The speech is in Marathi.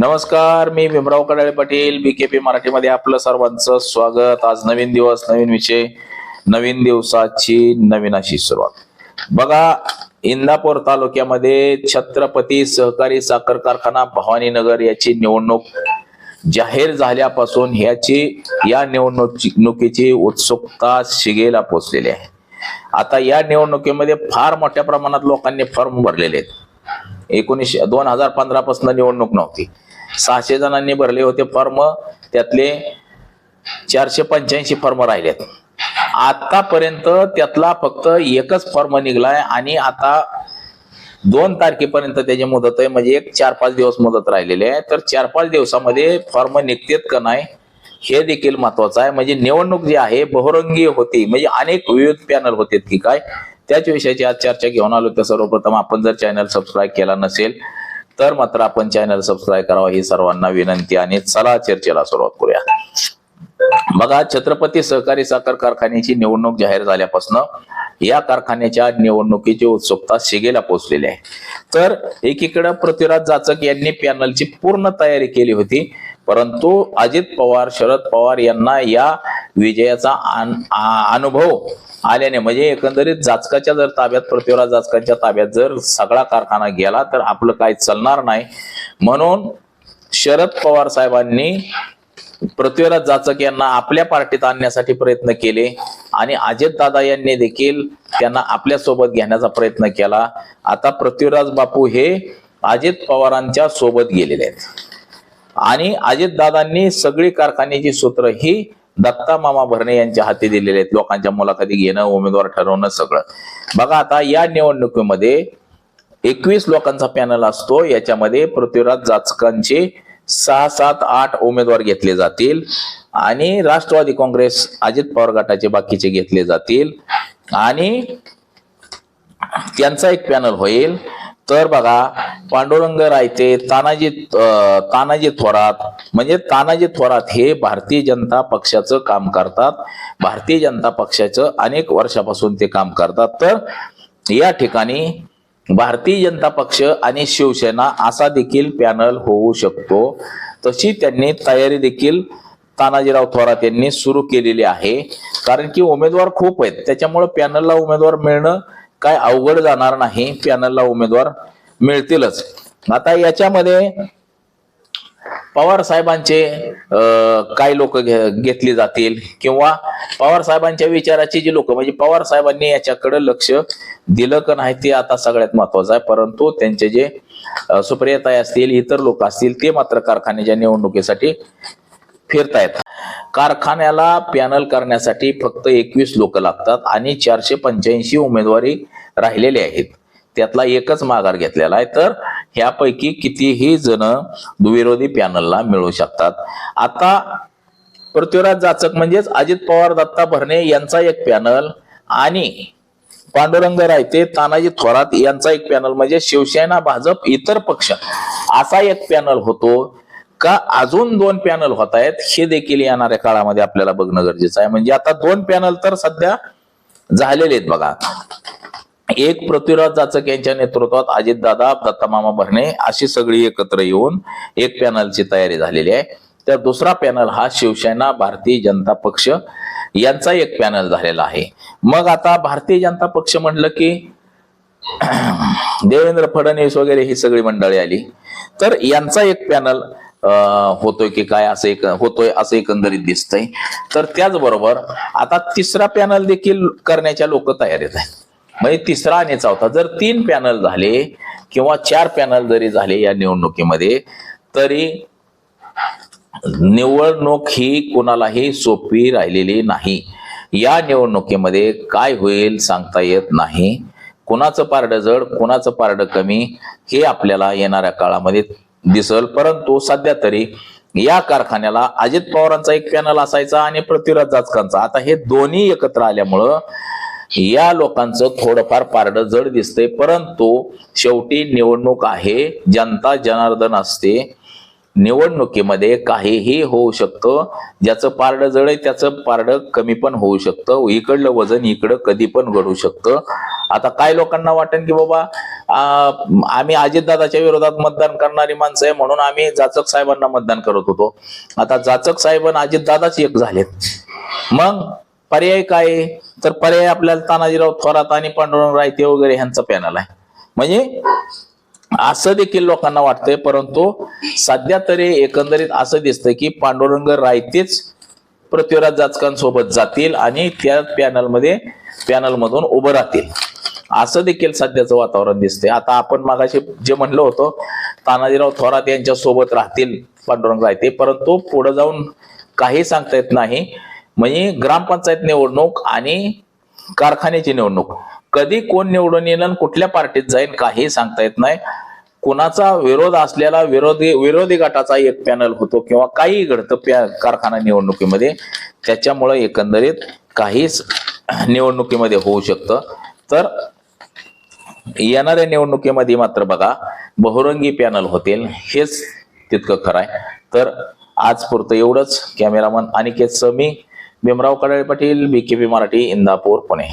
नमस्कार मी भीमराव कडाळे पाटील बीकेपी मराठीमध्ये आपलं सर्वांचं स्वागत. आज नवीन दिवस नवीन विषय नवीन दिवसाची नवीन अशी सुरुवात. बघा इंदापूर तालुक्यामध्ये छत्रपती सहकारी साखर कारखाना भवानीनगर याची निवडणूक जाहीर झाल्यापासून ह्याची या निवडणुकीची उत्सुकता शिगेला पोचलेली आहे. आता या निवडणुकीमध्ये फार मोठ्या प्रमाणात लोकांनी फॉर्म भरलेले आहेत. एकोणीसशे दोन हजार पंधरा पासून निवडणूक नव्हती. सहाशे जणांनी भरले होते फॉर्म. त्यातले चारशे पंच्याऐंशी फॉर्म राहिलेत. आतापर्यंत त्यातला फक्त एकच फॉर्म निघलाय आणि आता दोन तारखेपर्यंत त्याची मुदत आहे. म्हणजे एक चार पाच दिवस मुदत राहिलेली आहे. तर चार पाच दिवसामध्ये फॉर्म निघतेत का नाही हे देखील महत्वाचं आहे. म्हणजे निवडणूक जी आहे बहुरंगी होती. म्हणजे अनेक विविध पॅनल होते की काय त्याच विषयाची आज चर्चा घेऊन आलो तर सर्वप्रथम आपण जर चॅनल सबस्क्राईब केला नसेल तर मात्र आपण चॅनल सबस्क्राईब करावा ही सर्वांना विनंती आणि चला चर्चेला सुरुवात करूया. बघा छत्रपती सहकारी साखर कारखान्याची निवडणूक जाहीर झाल्यापासून या कारखान्याच्या निवडणुकीची उत्सुकता शिगेला पोहोचलेली आहे. तर एकीकडे पृथ्वीराज जाचक यांनी पॅनलची पूर्ण तयारी केली होती परंतु अजित पवार शरद पवार यांना या विजयाचा अनुभव आल्याने म्हणजे एकंदरीत जाचकाच्या जर ताब्यात पृथ्वीराज जाचकाच्या ताब्यात जर सगळा कारखाना गेला तर आपलं काय चालणार नाही. म्हणून शरद पवार साहेबांनी पृथ्वीराज जाचक यांना आपल्या पार्टीत आणण्यासाठी प्रयत्न केले आणि अजित दादा यांनी देखील त्यांना आपल्यासोबत घेण्याचा प्रयत्न केला. आता पृथ्वीराज बापू हे अजित पवारांच्या सोबत गेलेले आहेत. आणि अजितदादांनी सगळी कारखान्याची सूत्र ही दत्ता मामा भरणे यांच्या हाती दिलेले आहेत. लोकांच्या मुलाखती घेणं उमेदवार ठरवणं सगळं. बघा आता या निवडणुकीमध्ये एकवीस लोकांचा पॅनल असतो. याच्यामध्ये पृथ्वीराज जाचकांचे सहा सात आठ उमेदवार घेतले जातील. आणि राष्ट्रवादी काँग्रेस अजित पवार गटाचे बाकीचे घेतले जातील. आणि त्यांचा एक पॅनल होईल. तर बघा पांडुरंग रायते तानाजी तानाजी थोरात म्हणजे तानाजी थोरात हे भारतीय जनता पक्षाचं काम करतात. भारतीय जनता पक्षाचं अनेक वर्षापासून ते काम करतात. तर या ठिकाणी भारतीय जनता पक्ष आणि शिवसेना असा देखील पॅनल होऊ शकतो. तशी त्यांनी तयारी देखील तानाजीराव थोरात यांनी सुरू केलेली आहे. कारण की उमेदवार खूप आहेत. त्याच्यामुळे पॅनलला उमेदवार मिळणं काय अवघड जाणार नाही पॅनलला उमेदवार मिळतीलच. आता याच्यामध्ये पवार साहेबांचे काय लोक घेतली जातील किंवा पवार साहेबांच्या विचाराची जी लोक म्हणजे पवार साहेबांनी याच्याकडे लक्ष दिलं का नाही ते आता सगळ्यात महत्वाचं आहे. परंतु त्यांचे जे सुप्रियताय असतील इतर लोक असतील ते मात्र कारखान्याच्या निवडणुकीसाठी फिरतायत. कारखान्याला पॅनल करण्यासाठी फक्त एकवीस लोक लागतात आणि चारशे पंच्याऐंशी उमेदवारी राहिलेले आहेत. त्यातला एकच माघार घेतलेला आहे. तर ह्यापैकी कितीही जण विरोधी पॅनलला मिळू शकतात. आता पृथ्वीराज जाचक म्हणजेच अजित पवार दत्ता भरणे यांचा एक पॅनल आणि पांडुरंग रायते तानाजी थोरात यांचा एक पॅनल म्हणजे शिवसेना भाजप इतर पक्ष असा एक पॅनल होतो का अजून दोन पॅनल होत आहेत हे देखील येणाऱ्या काळामध्ये आपल्याला बघणं गरजेचं आहे. म्हणजे आता दोन पॅनल तर सध्या झालेले आहेत बघा. एक पृथ्वीराज जाचक यांच्या नेतृत्वात अजितदादा दत्तामामा भरणे अशी सगळी एकत्र येऊन एक पॅनलची तयारी झालेली आहे. तर दुसरा पॅनल हा शिवसेना भारतीय जनता पक्ष यांचा एक पॅनल झालेला आहे. मग आता भारतीय जनता पक्ष म्हटलं की देवेंद्र फडणवीस वगैरे ही सगळी मंडळी आली. तर यांचा एक पॅनल होतोय की काय असं एक होतोय असं एकंदरीत दिसतंय. तर त्याचबरोबर आता तिसरा पॅनल देखील करण्याच्या लोक तयारीत आहेत. म्हणजे तिसरा आणि चौथा जर तीन पॅनल झाले किंवा चार पॅनल जरी झाले या निवडणुकीमध्ये तरी निवडणूक ही कोणालाही सोपी राहिलेली नाही. या निवडणुकीमध्ये काय होईल सांगता येत नाही. कुणाचं पारडं जड कुणाचं पारडं कमी हे आपल्याला येणाऱ्या काळामध्ये दिसल. परंतु सध्या तरी या कारखान्याला अजित पवारांचा एक पॅनल असायचा आणि पृथ्वीराज जाचकांचा. आता हे दोन्ही एकत्र आल्यामुळं या लोकांचं थोडंफार पारडं जड दिसतंय. परंतु शेवटी निवडणूक आहे जनता जनार्दन असते. निवडणुकीमध्ये काहीही होऊ शकतं. ज्याचं पारडं जड आहे त्याचं पारडं कमी पण होऊ शकतं. इकडलं वजन इकडं कधी पण घडू शकतं. आता काय लोकांना वाटेल की बाबा आम्ही अजितदादाच्या विरोधात मतदान करणारी माणसं आहे म्हणून आम्ही जाचक साहेबांना मतदान करत होतो. आता जाचक साहेब आणि अजितदादाच एक झालेत. मग पर्याय काय तर पर्याय आपल्याला तानाजीराव थोरात आणि पांडुरंग रायते वगैरे ह्यांचा पॅनल आहे. म्हणजे असं देखील लोकांना वाटतंय परंतु सध्या तरी एकंदरीत असं दिसतंय की पांडुरंग रायतेच पृथ्वीराज जाचकांसोबत जातील आणि त्या पॅनलमध्ये पॅनलमधून उभं राहतील. असं देखील सध्याचं वातावरण दिसतंय. आता आपण मागाशी जे म्हणलं होतं तानाजीराव थोरात यांच्या सोबत राहतील पांडुरंग रायते परंतु पुढे जाऊन काही सांगता येत नाही. म्हणजे ग्रामपंचायत निवडणूक आणि कारखान्याची निवडणूक. कधी कोण निवडून येईल आणि कुठल्या पार्टीत जाईल काही सांगता येत नाही. कुणाचा विरोध असलेला विरोधी विरोधी गटाचा एक पॅनल होतो किंवा काही घडतं कारखाना निवडणुकीमध्ये त्याच्यामुळं एकंदरीत काहीच निवडणुकीमध्ये होऊ शकतं. तर येणाऱ्या निवडणुकीमध्ये मात्र बघा बहुरंगी पॅनल होतील हेच तितकं खरं आहे तर आज पुरतं एवढंच cameraman Aniket Sami Bhimrao Kadale Patil B K P Marathi Indapur Pune.